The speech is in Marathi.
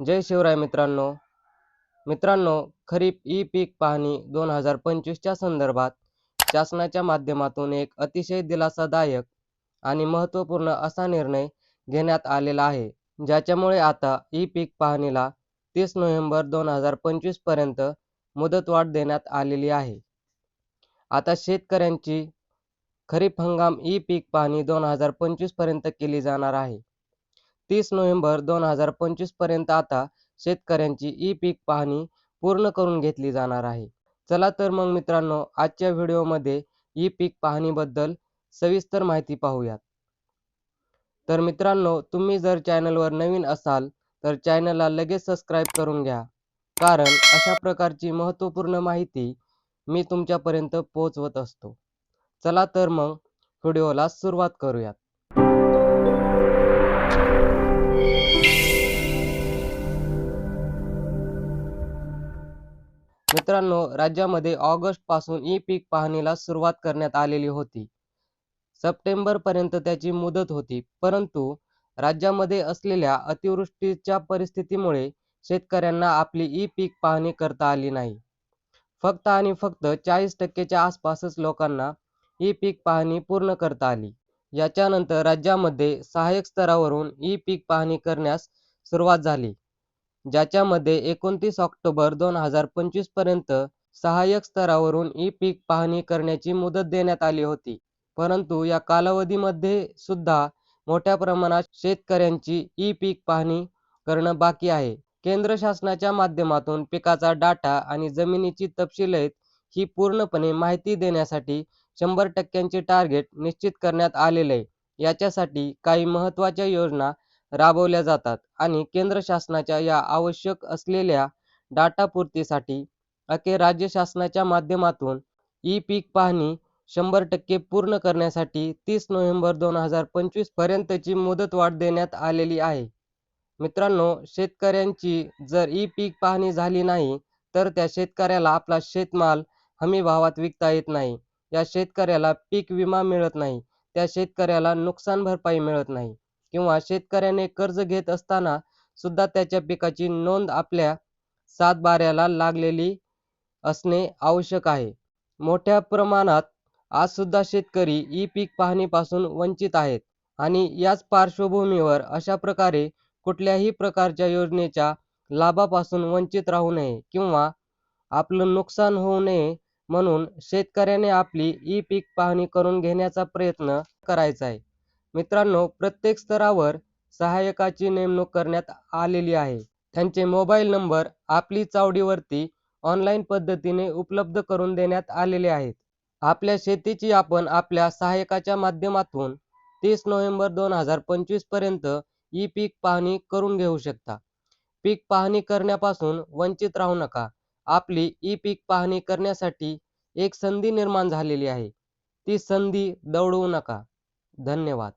जय शिवराय मित्रांनो. मित्रांनो खरीप ई पीक पाहणी दोन हजार पंचवीसच्या संदर्भात शासनाच्या माध्यमातून एक अतिशय दिलासादायक आणि महत्त्वपूर्ण असा निर्णय घेण्यात आलेला आहे ज्याच्यामुळे आता ई पीक पाहणीला तीस नोव्हेंबर दोन हजार पंचवीसपर्यंत मुदतवाढ देण्यात आलेली आहे. आता शेतकऱ्यांची खरीप हंगाम ई पीक पाहणी दोन हजार पंचवीसपर्यंत केली जाणार आहे. तीस नोव्हेंबर दोन हजार पंचवीसपर्यंत आता शेतकऱ्यांची ई पीक पाहणी पूर्ण करून घेतली जाणार आहे. चला तर मग मित्रांनो आजच्या व्हिडिओमध्ये ई पीक पाहणीबद्दल सविस्तर माहिती पाहूयात. तर मित्रांनो तुम्ही जर चॅनलवर नवीन असाल तर चॅनलला लगेच सबस्क्राईब करून घ्या. कारण अशा प्रकारची महत्त्वपूर्ण माहिती मी तुमच्यापर्यंत पोहोचवत असतो. चला तर मग व्हिडिओला सुरुवात करूयात. मित्रांनो राज्यामध्ये ऑगस्टपासून ई पीक पाहणीला सुरुवात करण्यात आलेली होती. सप्टेंबर पर्यंत त्याची मुदत होती परंतु राज्यामध्ये असलेल्या अतिवृष्टीच्या परिस्थितीमुळे शेतकऱ्यांना आपली ई पीक पाहणी करता आली नाही. फक्त आणि फक्त चाळीस टक्केच्या आसपासच लोकांना ई पीक पाहणी पूर्ण करता आली. याच्यानंतर राज्यामध्ये सहाय्यक स्तरावरून ई पीक पाहणी करण्यास सुरुवात झाली ज्याच्यामध्ये एकोणतीस ऑक्टोबर दोन हजार पंचवीसपर्यंत सहाय्यक स्तरावरून ई पीक पाहणी करण्याची मुदत देण्यात आली होती. परंतु या कालावधीमध्ये सुद्धा मोठ्या प्रमाणात शेतकऱ्यांची ई पीक पाहणी करणं बाकी आहे. केंद्र शासनाच्या माध्यमातून पिकाचा डाटा आणि जमिनीची तपशील ही पूर्णपणे माहिती देण्यासाठी शंभर टक्क्यांचे टार्गेट निश्चित करण्यात आलेले आहे. याच्यासाठी काही महत्त्वाच्या योजना राबवल्या जातात आणि केंद्र शासनाच्या या आवश्यक असलेल्या डाटा पूर्तीसाठी अखेर राज्य शासनाच्या माध्यमातून ई पीक पाहणी शंभर टक्के पूर्ण करण्यासाठी तीस नोव्हेंबर दोन हजार पंचवीस पर्यंतची मुदतवाढ देण्यात आलेली आहे. मित्रांनो शेतकऱ्यांची जर ई पीक पाहणी झाली नाही तर त्या शेतकऱ्याला आपला शेतमाल हमी भावात विकता येत नाही. या शेतकऱ्याला पीक विमा मिळत नाही. त्या शेतकऱ्याला नुकसान भरपाई मिळत नाही. किंवा शेतकऱ्याने कर्ज घेत असताना सुद्धा त्याच्या पिकाची नोंद आपल्या सातबाऱ्याला लागलेली असणे आवश्यक आहे. मोठ्या प्रमाणात आज सुद्धा शेतकरी ई पीक पाहणीपासून वंचित आहेत आणि याच पार्श्वभूमीवर अशा प्रकारे कुठल्याही प्रकारच्या योजनेच्या लाभापासून वंचित राहू नये किंवा आपलं नुकसान होऊ नये म्हणून शेतकऱ्याने आपली ई पीक पाहणी करून घेण्याचा प्रयत्न करायचा आहे. मित्रांनो प्रत्येक स्तरावर सहाय्यकाची नेमणूक करण्यात आलेली आहे. त्यांचे मोबाईल नंबर आपली चावडीवरती ऑनलाईन पद्धतीने उपलब्ध करून देण्यात आलेले आहेत. आपल्या शेतीची आपण आपल्या सहाय्यकाच्या माध्यमातून तीस नोव्हेंबर दोन हजार पंचवीसपर्यंत ई पीक पाहणी करून घेऊ शकता. पीक पाहणी करण्यापासून वंचित राहू नका. आपली ई पीक पाहणी करण्यासाठी एक संधी निर्माण झालेली आहे. ती संधी दवडवू नका. धन्यवाद.